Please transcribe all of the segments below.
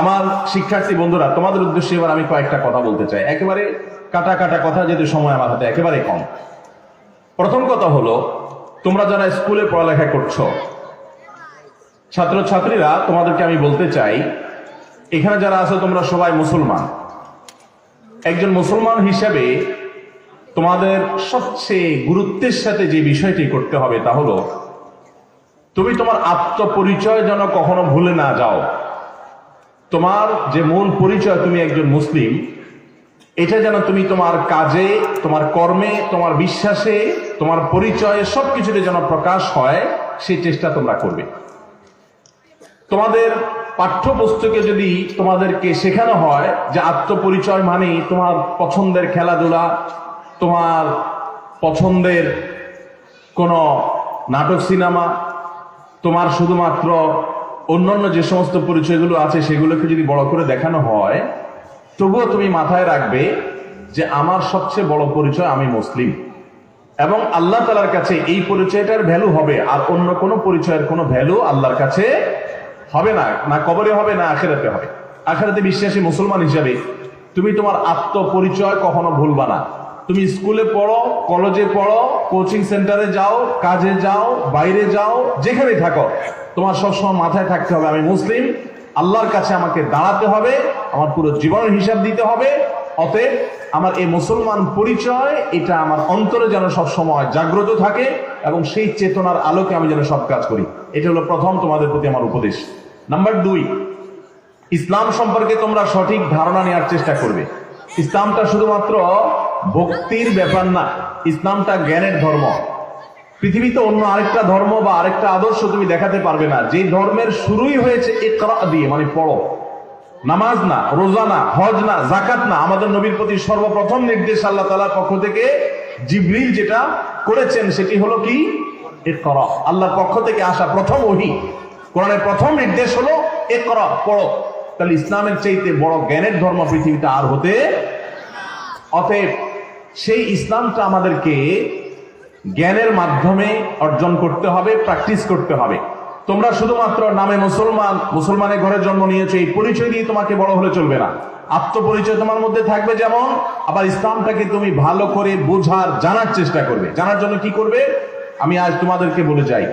আমার শিক্ষার্থী বন্ধুরা, তোমাদের উদ্দেশ্যে এবার আমি কয়েকটা কথা বলতে চাই। একেবারে কাটা কাটা কথা, যেহেতু সময় আমার হাতে একেবারে কম। প্রথম কথা হলো, তোমরা যারা স্কুলে পড়ালেখা করছ, ছাত্রছাত্রীরা, তোমাদেরকে আমি বলতে চাই, এখানে যারা আছো, তোমরা সবাই মুসলমান। একজন মুসলমান হিসেবে তোমাদের সবচেয়ে গুরুত্বের সাথে যে বিষয়টি করতে হবে তা হলো, তুমি তোমার আত্মপরিচয় যেন কখনো ভুলে না যাও। তোমার যে মূল পরিচয়, তুমি একজন মুসলিম, এটা যেন তুমি তোমার কাজে, তোমার কর্মে, তোমার বিশ্বাসে, তোমার পরিচয়ে সব কিছুতে যেন প্রকাশ হয়, সেই চেষ্টা তোমরা করবে। তোমাদের পাঠ্যপুস্তকে যদি তোমাদেরকে শেখানো হয় যে আত্মপরিচয় মানে তোমার পছন্দের খেলাধুলা, তোমার পছন্দের কোনো নাটক সিনেমা, তোমার শুধুমাত্র অন্যান্য যে সমস্ত পরিচয়গুলো আছে, সেগুলোকে যদি বড় করে দেখানো হয়, তবুও তুমি মাথায় রাখবে যে আমার সবচেয়ে বড় পরিচয় আমি মুসলিম। এবং আল্লাহ তালার কাছে এই পরিচয়টার ভ্যালু হবে, আর অন্য কোনো পরিচয়ের কোনো ভ্যালু আল্লাহর কাছে হবে না না কবরে হবে, না আখেরাতে হবে। আখেরাতে বিশ্বাসী মুসলমান হিসাবে তুমি তোমার আত্মপরিচয় কখনো ভুলবা না। তুমি স্কুলে পড়ো, কলেজে পড়ো, কোচিং সেন্টারে যাও, কাজে যাও, বাইরে যাও যেখানে থাকো তোমার সবসময় মাথায় থাকতে হবে, আমি মুসলিম। আল্লাহর কাছে আমাকে দাঁড়াতে হবে, আমার পুরো জীবনের হিসাব দিতে হবে। অতএব আমার এই মুসলমান পরিচয়, এটা আমার অন্তরে যেন সব সময় জাগ্রত থাকে এবং সেই চেতনার আলোকে আমি যেন সব কাজ করি। এটা হলো প্রথম তোমাদের প্রতি আমার উপদেশ। নাম্বার দুই, ইসলাম সম্পর্কে তোমরা সঠিক ধারণা নেওয়ার চেষ্টা করবে। ইসলামটা শুধুমাত্র ভক্তির ব্যাপার না, ইসলামটা জ্ঞানের ধর্ম। পৃথিবীতে অন্য আরেকটা ধর্ম বা আরেকটা আদর্শ তুমি দেখাতে পারবে না। যে ধর্মের শুরুই হয়েছে ইকরা দিয়ে মানে পড়ো। নামাজ না, রোজা না, হজ না জাকাত না, আমাদের নবীর প্রতি সর্বপ্রথম নির্দেশ আল্লাহ তালার পক্ষ থেকে জিবরিল যেটা করেছেন সেটি হলো কি? ইকরা। আল্লাহর পক্ষ থেকে আসা প্রথম ওহি। কোরআনের প্রথম নির্দেশ হলো ইকরা, পড়ো। তাহলে ইসলামের চাইতে বড় জ্ঞানের ধর্ম পৃথিবীতে আর হতে অতএব সেই ইসলামটা আমাদেরকে জ্ঞানের মাধ্যমে অর্জন করতে হবে প্র্যাকটিস করতে হবে। তোমরা শুধুমাত্র নামে মুসলমান, মুসলমানের ঘরে জন্ম নিয়েছো, এই পরিচয় দিয়ে তোমাকে বড় হলে চলবে না। আত্মপরিচয় তোমার মধ্যে থাকবে যেমন, আবার ইসলামটাকে তুমি ভালো করে বোঝার, জানার চেষ্টা করবে। জানার জন্য কি করবে? আমি আজ তোমাদেরকে বলে যাই,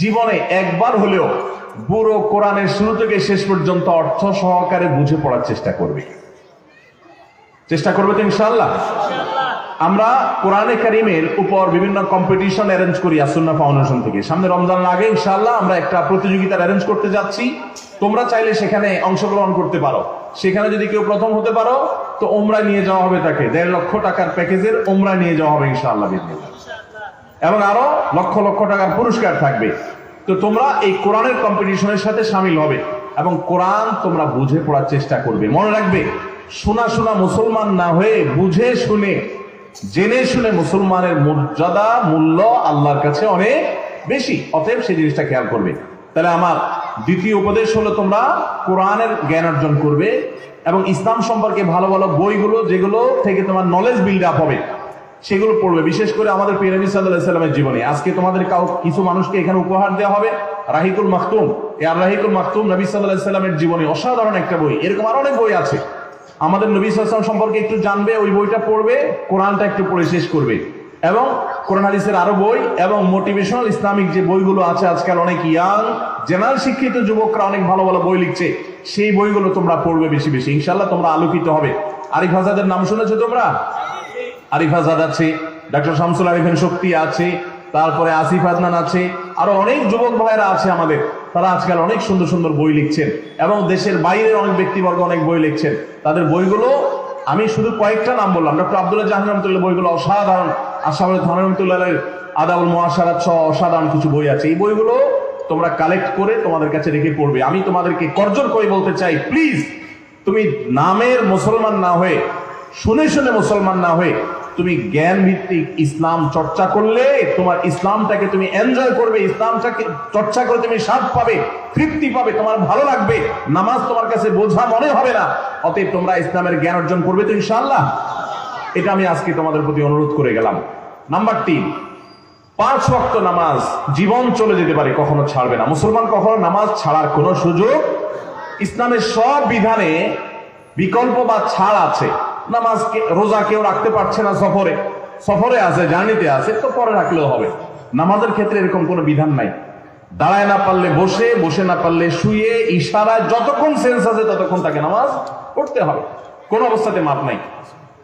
জীবনে একবার হলেও বুড়ো কোরআনের শুরু থেকে শেষ পর্যন্ত অর্থ সহকারে বুঝে পড়ার চেষ্টা করবে। চেষ্টা করবে তো ইনশাল্লাহ আমরা কোরআনে কারিমের উপর বিভিন্ন কম্পিটিশন অ্যারেঞ্জ করি আসুন্না ফাউন্ডেশন থেকে। সামনে রমজান আগে ইনশাল্লাহ আমরা একটা প্রতিযোগিতা অ্যারেঞ্জ করতে যাচ্ছি। তোমরা চাইলে সেখানে অংশগ্রহণ করতে পারো। সেখানে যদি কেউ প্রথম হতে পারো, তো ওমরা নিয়ে যাওয়া হবে তাকে। দেড় লক্ষ টাকার প্যাকেজের ওমরা নিয়ে যাওয়া হবে, ইনশাআল্লাহ। এবং আরও লক্ষ লক্ষ টাকার পুরস্কার থাকবে। তো তোমরা এই কোরআনের কম্পিটিশনের সাথে সামিল হবে এবং কোরআন তোমরা বুঝে পড়ার চেষ্টা করবে। মনে রাখবে, শোনা শোনা মুসলমান না হয়ে বুঝে শুনে জেনে শুনে মুসলমানের মর্যাদা, মূল্য আল্লাহর কাছে অনেক বেশি। অতএব সেই জিনিসটা খেয়াল করবে। তাহলে আমার দ্বিতীয় উপদেশ হলো তোমরা কোরআনের জ্ঞান অর্জন করবে এবং ইসলাম সম্পর্কে ভালো ভালো বইগুলো, যেগুলো থেকে তোমার নলেজ বিল্ড আপ হবে, সেগুলো পড়বে। বিশেষ করে আমাদের নবী সাল্লাহ জীবনে। আজকে তোমাদের কাউ, কিছু মানুষকে এখানে উপহার দেওয়া হবে। রাহিকুল মাহতুম এ আর রাহিকুল মাখতুম নবী সাল্লাহ সাল্লামের জীবনে অসাধারণ একটা বই। এরকম আরও অনেক বই আছে। আমাদের নবী সাল্লাম সম্পর্কে একটু জানবে, ওই বইটা পড়বে, কোরআনটা একটু পড়ে শেষ করবে। এবং কোরআন হাদিসের আরও বই এবং মোটিভেশনাল ইসলামিক যে বইগুলো আছে, আজকাল অনেক ইয়াং জেনারেল শিক্ষিত যুবকরা অনেক ভালো ভালো বই লিখছে, সেই বইগুলো তোমরা পড়বে বেশি বেশি। ইনশাল্লাহ তোমরা আলোকিত হবে। আরিফ আজাদের নাম শুনেছো তোমরা? আরিফ আজাদ আছে ডক্টর শামসুল আরিফেন শক্তি আছে তারপরে আসিফ আদনান আছে, আরও অনেক যুবক ভাইয়েরা আছে আমাদের। তারা আজকাল অনেক সুন্দর সুন্দর বই লিখছেন এবং দেশের বাইরের অনেক ব্যক্তিবর্গ অনেক বই লিখছেন। তাদের বইগুলো আমি শুধু কয়েকটা নাম বললাম। ডক্টর আব্দুল্লাহ জাহান রহমতুল্লাহ বইগুলো অসাধারণ। আশাফুল থান রহমতুল্লাহ আদাউল মহাসারাত সহ অসাধারণ কিছু বই আছে। এই বইগুলো তোমরা কালেক্ট করে তোমাদের কাছে রেখে পড়বে। আমি তোমাদেরকে করজোর করে বলতে চাই প্লিজ তুমি নামের মুসলমান না হয়ে, শুনে শুনে মুসলমান না হয়ে তুমি জ্ঞান ভিত্তিক ইসলাম চর্চা করলে তোমার ইসলামটাকে তুমি এনজয় করবে, ইসলামটাকে চর্চা করে তুমি স্বাদ পাবে, তৃপ্তি পাবে, তোমার ভালো লাগবে। নামাজ তোমার কাছে বোঝা মনে হবে না। অতএব তোমরা ইসলামের জ্ঞান অর্জন করবে তো ইনশাআল্লাহ। এটা আমি আজকে তোমাদের প্রতি অনুরোধ করে গেলাম। নাম্বার তিন, পাঁচ ওয়াক্ত নামাজ জীবন চলে যেতে পারে, কখনো ছাড়বে না। মুসলমান কখনো নামাজ ছাড়ার কোনো সুযোগ, ইসলামের সব বিধানে বিকল্প বা ছাড় আছে। নামাজ কে- রোজা কেউ রাখতে পারছে না সফরে। সফরে আছে, জার্নিতে আছে, তো পরে রাখলেও হবে। নামাজের ক্ষেত্রে এরকম কোনো বিধান নাই। দাঁড়ায় না পারলে বসে বসে না পারলে শুয়ে, ইশারায় যতক্ষণ সেন্স আছে ততক্ষণ তাকে নামাজ পড়তে হবে। কোন অবস্থাতে মাপ নাই।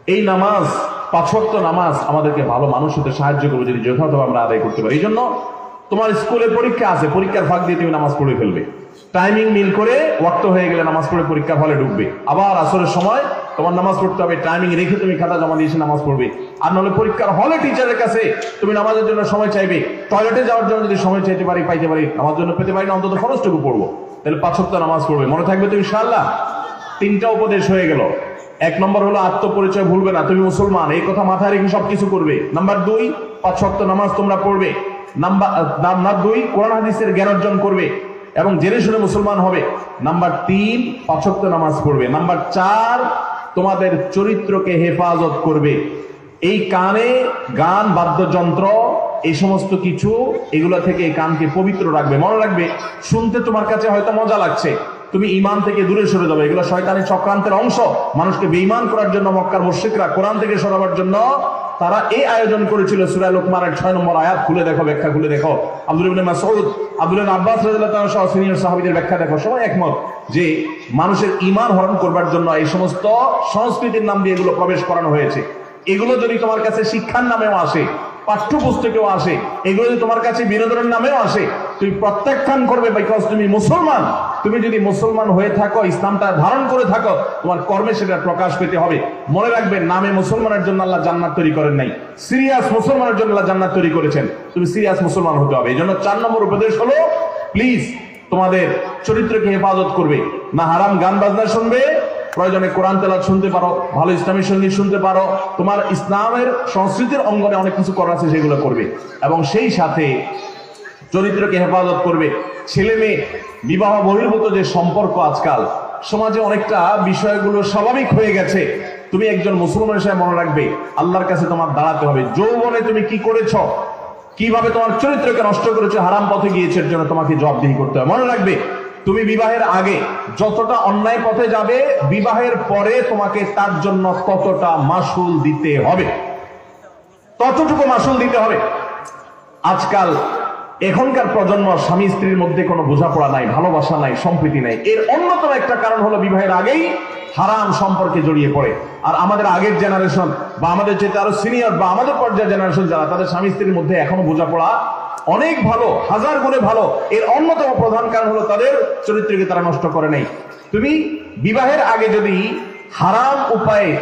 এই নামাজ পাঁচক্ত নামাজ আমাদেরকে ভালো মানুষ হতে সাহায্য করবে, যদি যথাযথ আমরা আদায় করতে পারি। এই জন্য তোমার স্কুলে পরীক্ষা আছে, পরীক্ষার ফাঁক দিয়ে তুমি নামাজ পড়ে ফেলবে। টাইমিং মিল করে ওয়াক্ত হয়ে গেলে নামাজ পড়ে পরীক্ষার ফলে ঢুকবে। আবার আসরের সময় তোমার নামাজ পড়তে হবে টাইমিং রেখে তুমি খাতা জমা দিয়ে নামাজ পড়বে। আর নাহলে পরীক্ষার হলে টিচারের কাছে তুমি নামাজের জন্য সময় চাইবে। টয়লেটে যাওয়ার জন্য যদি সময় চাইতে পারি, পাইতে পারি আমার জন্য পেতে পারি না, অন্তত খরচটুকু পড়ব। তাহলে পাঁচ সপ্তাহ নামাজ পড়বে। মনে থাকবে তুমি ইনশাআল্লাহ তিনটা উপদেশ হয়ে গেল। এক নম্বর হলো আত্মপরিচয় ভুলবে না, তুমি মুসলমান, এই কথা মাথায় রেখে সবকিছু করবে। নাম্বার দুই, পাঁচ সপ্তাহ নামাজ তোমরা পড়বে। নাম্বার নাম্বার দুই, কোরআন হাদিসের জ্ঞান অর্জন করবে এবং জেনে শুনে মুসলমান হবে। নাম্বার তিন, পাঁচ সপ্তাহ নামাজ পড়বে। নাম্বার চার তোমাদের চরিত্রকে হেফাজত করবে। এই কানে গান, বাদ্যযন্ত্র, এই সমস্ত কিছু, এগুলো থেকে এই কানকে পবিত্র রাখবে। মনে রাখবে, শুনতে তোমার কাছে হয়তো মজা লাগছে। তুমি ইমান থেকে দূরে সরে যাবে। এগুলো শয়তানি চক্রান্তের অংশ। মানুষকে বেঈমান করার জন্য মক্কার মুশ্রিকরা কোরআন থেকে সরাবার জন্য তারা এই আয়োজন করেছিল সূরা লোকমানের ছয় নম্বর আয়াত। খুলে দেখো, ব্যাখ্যা খুলে দেখো। আব্দুল ইবনে মাসউদ, আব্দুল আব্বাস রাদিয়াল্লাহু সহ সিনিয়র সাহাবীদের ব্যাখ্যা দেখো, সবাই একমত যে মানুষের ইমান হরণ করবার জন্য এই সমস্ত সংস্কৃতির নাম দিয়ে এগুলো প্রবেশ করানো হয়েছে। এগুলো যদি তোমার কাছে শিক্ষার নামেও আসে, পাঠ্যপুস্তকেও আসে, এগুলো যদি তোমার কাছে বিনোদনের নামেও আসে, তুমি প্রত্যাখ্যান করবে বিকজ তুমি মুসলমান তুমি যদি মুসলমান হয়ে থাকো, ইসলামটা ধারণ করে থাকো, তোমার কর্মে সেটা প্রকাশ পেতে হবে। মনে রাখবে নামে মুসলমানের জন্য আল্লাহ জান্নাত তৈরি করেন নাই। সিরিয়াস মুসলমানের জন্য আল্লাহ জান্নাত তৈরি করেছেন। তুমি সিরিয়াস মুসলমান হতে হবে। এই জন্য চার নম্বর উপদেশ হলো প্লিজ তোমাদের চরিত্রকে হেফাজত করবে। না হারাম গান বাজনা শুনবে, প্রয়োজনে কোরআন তেলাত শুনতে পারো, ভালো ইসলামী সংগীত শুনতে পারো। তোমার ইসলামের সংস্কৃতির অঙ্গনে অনেক কিছু করা আছে, সেগুলো করবে। এবং সেই সাথে চরিত্রকে হেফাজত করবে। ছেলে মেয়ে, বিবাহ বহির্ভূত যে সম্পর্ক আজকাল, সমাজে অনেকটা বিষয়গুলো স্বাভাবিক হয়ে গেছে। তুমি একজন মুসলমান হিসেবে মনে রাখবে, আল্লাহর কাছে তোমার দাঁড়াতে হবে। যৌবনে তুমি কি করেছ? কীভাবে তোমার চরিত্রকে নষ্ট করেছ? হারাম পথে গিয়েছে জন্য তোমাকে জবাবদিহি করতে হবে। মনে রাখবে, তুমি বিবাহের আগে যতটা অন্যায় পথে যাবে, বিবাহের পরে তোমাকে তার জন্য ততটা মাসুল দিতে হবে। ততটুকু মাসুল দিতে হবে। আজকাল এখনকার প্রজন্ম স্বামী স্ত্রীর মধ্যে কোনো বোঝাপড়া নাই, ভালোবাসা নাই, সম্প্রীতি নাই। এর অন্যতম একটা কারণ হলো বিবাহের আগেই হারাম সম্পর্কে জড়িয়ে পড়ে। আর আমাদের আগের জেনারেশন বা আমাদের যেটা আরও সিনিয়র বা আমাদের পর্যায়ের জেনারেশন যারা, তাদের স্বামী স্ত্রীর মধ্যে এখনও বোঝাপড়া অনেক ভালো, হাজার গুণে ভালো। এর অন্যতম প্রধান কারণ হলো তাদের চরিত্রকে তারা নষ্ট করে নাই। তুমি বিবাহের আগে যদি হারাম উপায়ে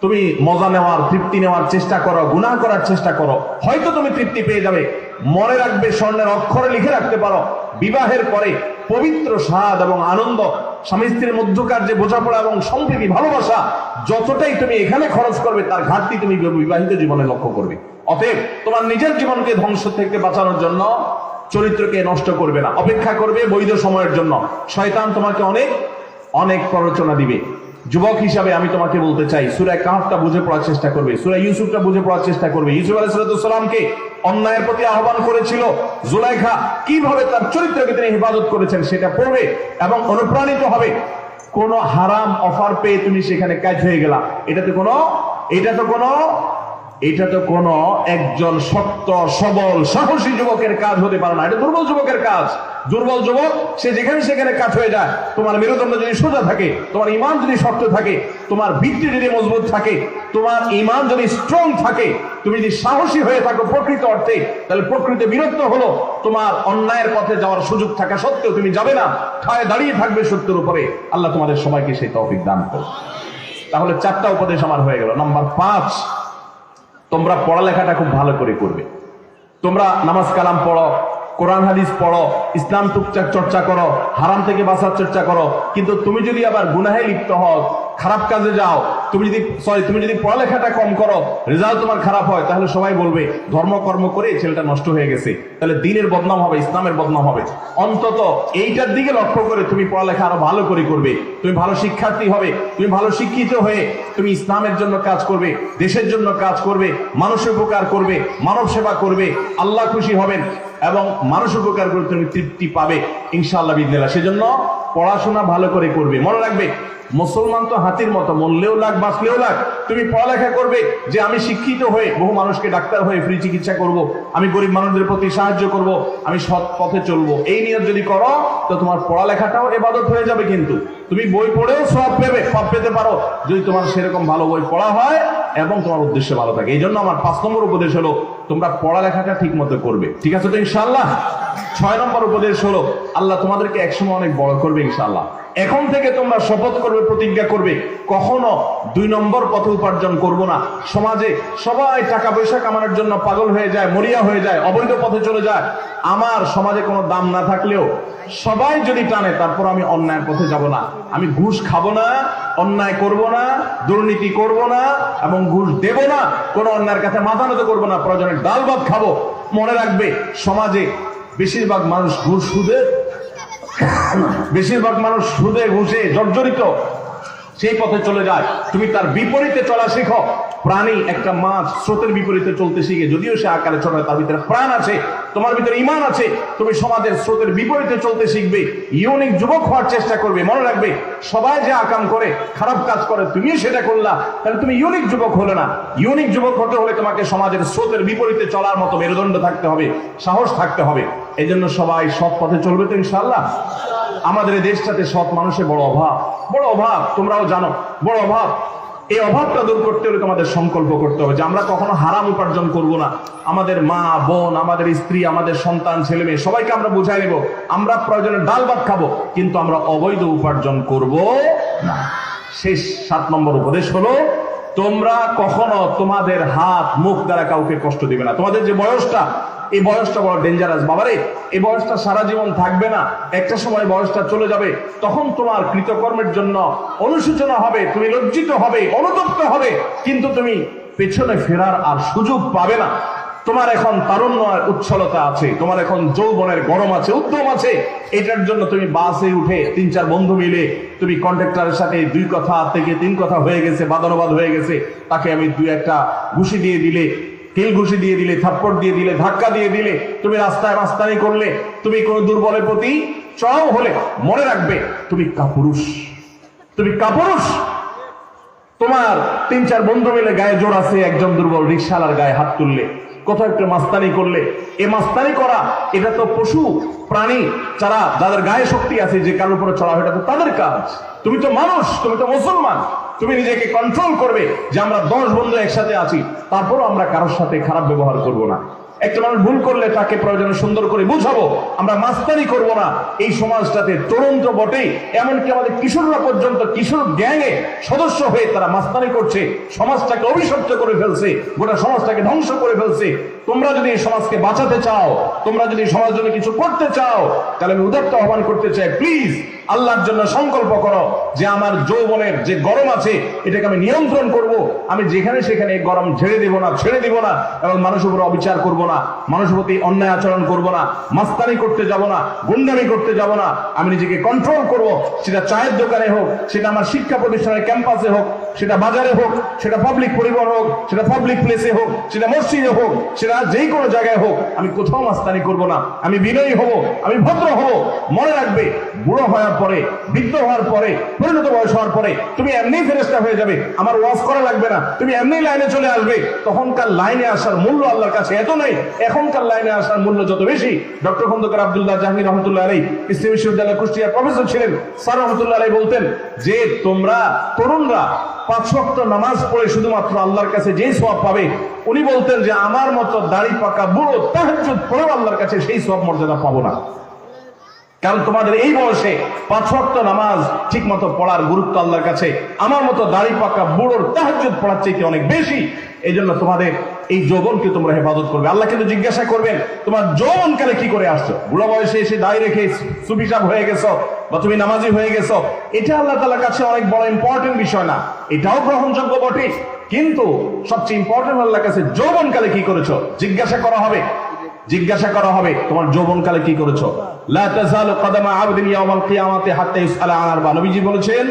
তুমি মজা নেওয়ার, তৃপ্তি নেওয়ার চেষ্টা করো, গুনাহ করার চেষ্টা করো। হয়তো তুমি তৃপ্তি পেয়ে যাবে। মনে রাখবে, স্বর্ণের অক্ষরে লিখে রাখতে পারো। বিবাহের পরে পবিত্র স্বাদ এবং আনন্দ, স্বামী স্ত্রীর মধ্যকার যে বোঝাপড়া এবং সম্প্রীতি, ভালোবাসা, যতটাই তুমি এখানে খরচ করবে, তার ঘাটতি তুমি বিবাহিত জীবনে লক্ষ্য করবে। অতএব, তোমার নিজের জীবনকে ধ্বংস থেকে বাঁচানোর জন্য চরিত্রকে নষ্ট করবে না। অপেক্ষা করবে বৈধ সময়ের জন্য। শয়তান তোমাকে অনেক অনেক প্ররোচনা দিবে। যুবক হিসাবে আমি তোমাকে বলতে চাই সুরায় কাহাফটা বুঝে পড়ার চেষ্টা করবে সুরায় ইউসুফটা বুঝে পড়ার চেষ্টা করবে। ইউসুফ আলাইসালামকে অন্যায়ের প্রতি আহ্বান করেছিল। জুলাইখা কীভাবে তার চরিত্রকে তিনি হেফাজত করেছেন সেটা পড়বে এবং অনুপ্রাণিত হবে। কোন হারাম অফার পেয়ে তুমি সেখানে কাজ হয়ে গেলা। এটাতে কোনো এটা তো কোনো এটা তো কোন একজন শক্ত সবল, সাহসী যুবকের কাজ হতে পারে না। এটা দুর্বল যুবকের কাজ। দুর্বল যুবক, সে যেখানে সেখানে কাজ হয়ে যায়। তোমার মেরুদণ্ড যদি সোজা থাকে, তোমার ইমান যদি শক্ত থাকে, তোমার ভিত্তি যদি মজবুত থাকে, তোমার ইমান যদি স্ট্রং থাকে, তুমি যদি সাহসী হয়ে থাকো প্রকৃত অর্থে, তাহলে প্রকৃত বিরক্ত হলো, তোমার অন্যায়ের পথে যাওয়ার সুযোগ থাকা সত্ত্বেও তুমি যাবে না। ঠায় দাঁড়িয়ে থাকবে সত্যের উপরে। আল্লাহ তোমাদের সবাইকে সেই তৌফিক দান করো তাহলে চারটা উপদেশ আমার হয়ে গেল। নাম্বার পাঁচ তোমরা পড়ালেখাটা খুব ভালো করে করবে। তোমরা নামাজ কালাম পড়ো, কোরআন হাদিস পড়ো, ইসলাম টুকটাক চর্চা করো, হারাম থেকে বাসার চর্চা করো। কিন্তু তুমি যদি আবার গুনাহে লিপ্ত হও, খারাপ কাজে যাও তুমি যদি সরি তুমি যদি পড়ালেখাটা কম করো রেজাল্ট তোমার খারাপ হয়, তাহলে সবাই বলবে, ধর্ম কর্ম করে ছেলেটা নষ্ট হয়ে গেছে। তাহলে দিনের বদনাম হবে, ইসলামের বদনাম হবে। অন্তত এইটার দিকে লক্ষ্য করে তুমি পড়ালেখা আরও ভালো করে করবে। তুমি ভালো শিক্ষার্থী হবে, তুমি ভালো শিক্ষিত হয়ে তুমি ইসলামের জন্য কাজ করবে, দেশের জন্য কাজ করবে, মানুষের উপকার করবে, মানব সেবা করবে, আল্লাহ খুশি হবেন। এবং মানুষ উপকার করে তুমি তৃপ্তি পাবে, ইনশাআল্লাহ বিদিনাল্লাহ। সেজন্য পড়াশোনা ভালো করে করবে। মনে রাখবে, মুসলমান তো হাতির মতো, মরলেও লাগ বাঁচলেও লাগ তুমি পড়ালেখা করবে যে আমি শিক্ষিত হয়ে বহু মানুষকে ডাক্তার হয়ে ফ্রি চিকিৎসা করব, আমি গরিব মানুষদের প্রতি সাহায্য করব, আমি সৎ পথে চলবো। এই নিয়ত যদি করো, তো তোমার পড়ালেখাটাও এবাদত হয়ে যাবে কিন্তু। তুমি বই পড়েও সব পেবে সব পেতে পারো। যদি তোমার সেরকম ভালো বই পড়া হয় এবং তোমার উদ্দেশ্য ভালো থাকে। এই জন্য আমার পাঁচ নম্বর উপদেশ হলো, তোমরা পড়ালেখাটা ঠিক মতো করবে। ঠিক আছে তো ইনশাল্লাহ ছয় নম্বর উপদেশ হলো, আল্লাহ তোমাদেরকে একসময় অনেক বড় করবে ইনশাল্লাহ এখন থেকে তোমরা শপথ করবে, প্রতিজ্ঞা করবে। কখনো দুই নম্বর পথে উপার্জন করব না। সমাজে সবাই টাকা পয়সা কামানোর জন্য পাগল হয়ে যায়, মরিয়া হয়ে যায়, অবৈধ পথে চলে যায়। আমার সমাজে কোনো দাম না থাকলেও সবাই যদি টানে, তারপর আমি অন্যায়ের পথে যাব না। আমি ঘুষ খাব না, অন্যায় করব না, দুর্নীতি করব না, এবং ঘুষ দেব না, কোনো অন্যায়ের কাছে মাথা নত করব না, প্রয়োজনে ডাল ভাত খাব। মনে রাখবে, সমাজে বেশিরভাগ মানুষ ঘুষ সুদে বেশিরভাগ মানুষ সুদে ঘুষে জর্জরিত। সেই পথে চলে যায়। তুমি তার বিপরীতে চলা শেখো। প্রাণী একটা মাছ স্রোতের বিপরীতে চলতে শিখে। যদিও সে আকারে ছোট, তার ভিতরে প্রাণ আছে, তোমার ভিতরে ইমান আছে, তুমি সমাজের স্রোতের বিপরীতে চলতে শিখবে। ইউনিক যুবক হওয়ার চেষ্টা করবে, মনে রাখবে, সবাই যে আকাম করে, খারাপ কাজ করে তুমি সেটা করলা, তাহলে তুমি ইউনিক যুবক হলে না। ইউনিক যুবক হতে হলে তোমাকে সমাজের স্রোতের বিপরীতে চলার মতো মেরুদণ্ড থাকতে হবে, সাহস থাকতে হবে। এই জন্য সবাই সৎ পথে চলবে তো ইনশাল্লাহ আমাদের দেশটাতে সৎ মানুষের বড় অভাব। বড় অভাব, তোমরাও জানো, বড় অভাব। এই অভাবটা দূর করতে হলে তোমাদের সংকল্প করতে হবে যে আমরা কখনো হারাম উপার্জন করব না। আমাদের মা, বোন, আমাদের স্ত্রী, আমাদের সন্তান, ছেলে মেয়ে, সবাইকে আমরা বুঝাই নেব আমরা প্রয়োজনে ডাল ভাত খাব, কিন্তু আমরা অবৈধ উপার্জন করব না। শেষ সাত নম্বর উপদেশ হলো, তোমরা কখনো তোমাদের হাত, মুখ দ্বারা কাউকে কষ্ট দিবে না। তোমাদের যে বয়সটা এই বয়সটা বড় ডেঞ্জারাস বাবারে, এই বয়সটা সারা জীবন থাকবে না। একটা সময় বয়সটা চলে যাবে, তখন তোমার কৃতকর্মের জন্য অনুশোচনা হবে, তুমি লজ্জিত হবে, অনুতপ্ত হবে, কিন্তু তুমি পেছনে ফেরার আর সুযোগ পাবে না। তোমার এখন তারুণ্য উচ্ছলতা আছে, তোমার এখন যৌবনের গরম আছে, উদ্যম আছে। এটার জন্য তুমি বাসে উঠে তিন চার বন্ধু মিলে তুমি কন্ট্রাক্টরের সাথে দুই কথা থেকে তিন কথা হয়ে গেছে বাদানুবাদ হয়ে গেছে। তাকে আমি দুই একটা ঘুষি দিয়ে দিলে তেল ঘুষি দিয়ে দিলে, থাপ্পড় দিয়ে দিলে, ধাক্কা দিয়ে দিলে, তুমি রাস্তায় রাস্তায় করলে, তুমি কোনো দুর্বলের প্রতি চড়াও হলে মনে রাখবে তুমি কাপুরুষ। তুমি কাপুরুষ। তোমার তিন চার বন্ধু মিলে গায়ে জোর আছে, একজন দুর্বল রিক্সালার গায়ে হাত তুললে। কোথাও একটা মাস্তানি করলে। এ মাস্তানি করা, এটা তো পশু, প্রাণী, যারা যাদের গায়ে শক্তি আছে, যে কারোর উপরে চড়া এটা তো তাদের কাজ। তুমি তো মানুষ, তুমি তো মুসলমান, তুমি নিজেকে কন্ট্রোল করবে যে আমরা দশ বন্ধু একসাথে আছি, তারপরও আমরা কারোর সাথে খারাপ ব্যবহার করব না। একটা মানুষ ভুল করলে তাকে প্রয়োজনে সুন্দর করে বুঝাবো। আমরা মাস্তানি করব না। এই সমাজটাতে তরুণ তো বটেই। এমনকি আমাদের কিশোররা পর্যন্ত, কিশোর গ্যাংয়ে সদস্য হয়ে তারা মাস্তানি করছে। সমাজটাকে অভিশপ্ত করে ফেলছে। গোটা সমাজটাকে ধ্বংস করে ফেলছে। তোমরা যদি এই সমাজকে বাঁচাতে চাও, তোমরা যদি সমাজ জন্য কিছু করতে চাও, তাহলে আমি উদাত্ত আহ্বান করতে চাই প্লিজ আল্লাহর জন্য সংকল্প করো যে আমার যৌবনের যে গরম আছে, এটাকে আমি নিয়ন্ত্রণ করব। আমি যেখানে সেখানে গরম ঝেড়ে দিব না, ছেড়ে দিব না এবং মানুষ উপর অবিচার করব না মানুষ প্রতি অন্যায় আচরণ করব না, মাস্তানি করতে যাব না, গুন্ডামি করতে যাব না। আমি নিজেকে কন্ট্রোল করব, সেটা চায়ের দোকানে হোক, সেটা আমার শিক্ষা প্রতিষ্ঠানের ক্যাম্পাসে হোক, সেটা বাজারে হোক, সেটা পাবলিক পরিবহন হোক, সেটা পাবলিক প্লেসে হোক, সেটা মসজিদে হোক, সেটা যেই কোনো জায়গায় হোক, আমি কোথাও মাস্তানি করব না। আমি বিনয়ী হব, আমি ভদ্র হব। মনে রাখবে, বুড়ো হওয়ার পরে, বৃদ্ধ হওয়ার পরে, পরিণত বয়স হওয়ার পরে, তুমি এমনি ফেরেস্তা হয়ে যাবে। আমার ওয়াজ করা লাগবে না। তুমি এমনি লাইনে চলে আসবে। তখনকার লাইনে আসার মূল্য আল্লাহর কাছে এত নেই। এখনকার লাইনে আসার মূল্য যত বেশি। ডক্টর খন্দকার আব্দুল্লাহ জাহাঙ্গীর রহমতুল্লাহ আলী ইসলাম বিশ্ববিদ্যালয় কুষ্টিয়ার প্রফেসর ছিলেন। স্যার রহমতুল্লাহ আলী বলতেন, যে তোমরা তরুণরা পাঁচ ওয়াক্ত নামাজ পড়ে শুধুমাত্র আল্লাহর কাছে যেই সব পাবে, উনি বলতেন যে, আমার মতো দাড়ি পাকা বুড়ো তাহাজ্জুদ পড়েও আল্লাহর কাছে সেই সব মর্যাদা পাবো না কারণ তোমাদের এই বয়সে পাঁচ ওয়াক্ত নামাজ ঠিক মতো পড়ার গুরুত্ব আল্লাহর কাছে। আমার মতো দাড়ি পাকা বুড়োর তাহাজ্জুদ পড়ার চাইতে অনেক বেশি। এই জন্য তোমাদের এই যৌবনকে তোমরা হেফাজত করবে। আল্লাহ কিন্তু জিজ্ঞাসা করবেন, তোমার যৌবনকালে কি করে আসছো? বুড়ো বয়সে এসে দাড়ি রেখে সুবিচাপ হয়ে গেছো বা তুমি নামাজি হয়ে গেছো? এটা আল্লাহ তালার কাছে অনেক বড় ইম্পর্টেন্ট বিষয় না। এটাও গ্রহণযোগ্য বটে। কিন্তু সবচেয়ে ইম্পর্টেন্ট আল্লাহর কাছে যৌবনকালে কি করেছ? জিজ্ঞাসা করা হবে। জিজ্ঞাসা করা হবে, তোমার যৌবনকালে কি করেছ? বলেছেন,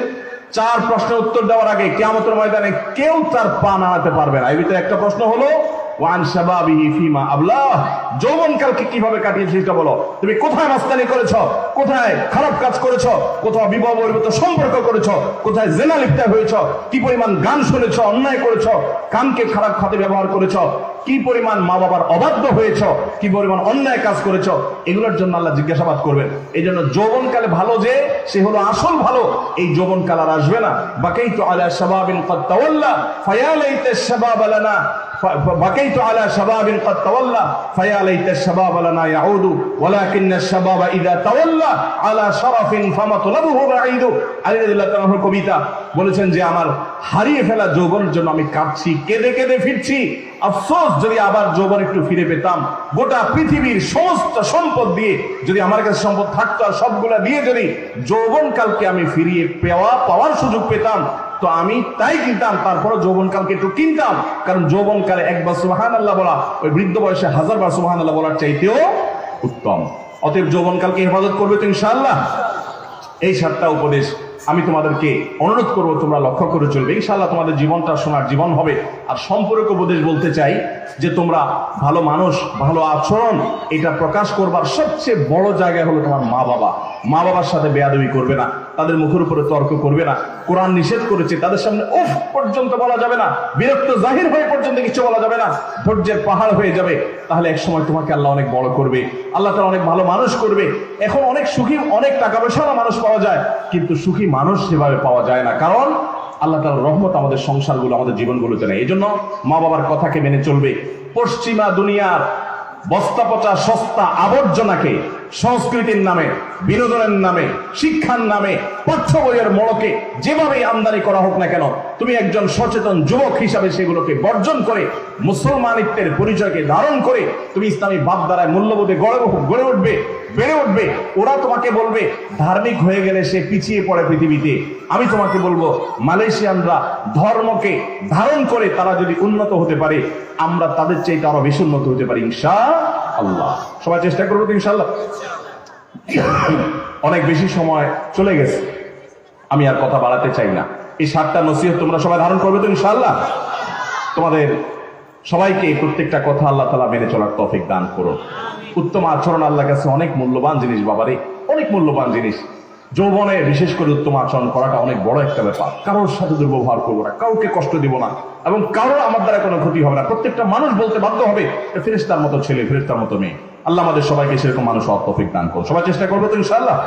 চার প্রশ্নের উত্তর দেওয়ার আগে কেমন ময়দানে কেউ তার পা নাড়াতে পারবে না। এই ভিতরে একটা প্রশ্ন হলো ওয়ান শাবাবিহি ফিমা আবলাহ যৌবনকালকে কীভাবে কাটিয়েছি এটা বলো। তুমি কোথায় মাস্তানি করেছ? কোথায় খারাপ কাজ করেছ? কোথাও বিবাহ বহির্ভূত সম্পর্ক করেছ? কোথায় জেনা লিপ্তা হয়েছো? কি পরিমাণ গান শুনেছ, অন্যায় করেছ? কানকে খারাপ খাতে ব্যবহার করেছ? কি পরিমাণ মা বাবার অবাধ্য হয়েছ? কি পরিমাণ অন্যায় কাজ করেছ? এগুলোর জন্য আল্লাহ জিজ্ঞাসাবাদ করবেন। এই জন্য যৌবনকালে ভালো যে, সে হলো আসল ভালো। এই যৌবনকাল আর আসবে না। বাকেই তো আলা সাবাবিন কত্তাউল্লাহ ফায়ালাইতে সাবাব আলানা بكيت على شباب قد تولى فيا ليت الشباب لنا يعود ولكن الشباب اذا تولى على شرف فمطلبه بعيد আলী রাদিয়াল্লাহু তাআলার কবিতা বলেছেন যে আমার হারিয়ে ফেলা যৌবনের জন্য আমি কাঁদছি কেঁদে কেঁদে ফিরছি আফসোস যদি আবার যৌবন একটু ফিরে পেতাম গোটা পৃথিবীর সমস্ত সম্পদ দিয়ে যদি আমার কাছে সম্পদ থাকতো আর সবগুলা দিয়ে যদি যৌবন কালকে আমি ফিরিয়ে পাওয়া পাওয়ার সুযোগ পেতাম তো আমি তাই কিনতাম তারপরে যৌবনকালকে একটু কিনতাম। কারণ যৌবনকালে একবার সুবাহান আল্লাহ বলা, ওই বৃদ্ধ বয়সে হাজার বার সুবাহান আল্লাহ বলার চাইতেও উত্তম। অতএব যৌবনকালকে হেফাজত করবে তো ইনশাআল্লাহ। এই সাতটা উপদেশ আমি তোমাদেরকে অনুরোধ করব, তোমরা লক্ষ্য করে চলবে। ইনশাআল্লাহ তোমাদের জীবনটা সোনার জীবন হবে। আর সম্পর্ক উপদেশ বলতে চাই যে তোমরা ভালো মানুষ, ভালো আচরণ, এটা প্রকাশ করবার সবচেয়ে বড় জায়গা হলো তোমার মা বাবা মা বাবার সাথে বেয়াদবি করবে না। তাদের মুখের উপরে তর্ক করবে না। কোরআন নিষেধ করেছে, তাদের সামনে উফ পর্যন্ত বলা যাবে না। বিরক্ত জাহির হয়ে পর্যন্ত কিছু বলা যাবে না। ধৈর্যের পাহাড় হয়ে যাবে। তাহলে এক সময় তোমাকে আল্লাহ অনেক বড় করবে। আল্লাহ তালা অনেক ভালো মানুষ করবে। এখন অনেক সুখী, অনেক টাকা পয়সাওয়ালা মানুষ পাওয়া যায়। কিন্তু সুখী মানুষ সেভাবে পাওয়া যায় না। কারণ আল্লাহ তালার রহমত আমাদের সংসারগুলো, আমাদের জীবনগুলোতে নেই। এই জন্য মা বাবার কথাকে মেনে চলবে। পশ্চিমা দুনিয়ার বস্তা পচা সস্তা আবর্জনাকে সংস্কৃতির নামে, বিনোদনের নামে, শিক্ষার নামে পাঠ্য বইয়ের মড়কে যেভাবেই আমদানি করা হোক না কেন, তুমি একজন সচেতন যুবক হিসাবে সেগুলোকে বর্জন করে, মুসলমানিত্বের পরিচয়কে ধারণ করে, তুমি ইসলামী ভাবধারায় মূল্যবোধে গড়ে গড়ে উঠবে, বেড়ে উঠবে। ওরা তোমাকে বলবে, ধার্মিক হয়ে গেলে সে পিছিয়ে পড়ে পৃথিবীতে। আমি তোমাকে বলব, মালয়েশিয়ানরা ধর্মকে ধারণ করে তারা যদি উন্নত হতে পারে, আমরা তাদের চাইতে আরও বেশি উন্নত হতে পারি ইনশা আল্লাহ সবাই চেষ্টা করব ইনশাল্লাহ অনেক বেশি সময় চলে গেছে। আমি আর কথা বাড়াতে চাই না। এই সাতটা নসিহত তোমরা সবাই ধারণ করবে তো ইনশাল্লাহ তোমাদের সবাইকে প্রত্যেকটা কথা আল্লাহ তালা মেনে চলার তফিক দান করো। উত্তম আচরণ আল্লাহর কাছে অনেক মূল্যবান জিনিস বাবারে, অনেক মূল্যবান জিনিস। যৌবনে বিশেষ করে উত্তম আচরণ করাটা অনেক বড় একটা ব্যাপার। কারোর সাথে দুর্ব্যবহার করব না, কাউকে কষ্ট দিব না, এবং কারোর আমার দ্বারা কোনো ক্ষতি হবে না। প্রত্যেকটা মানুষ বলতে বাধ্য হবে ফেরেস্তার মতো ছেলে ফেরেস্তার মতো মেয়ে। আল্লাহ আমাদের সবাইকে সেরকম মানুষ অতফিক দান করো সবাই চেষ্টা করব তো ইনশাল্লাহ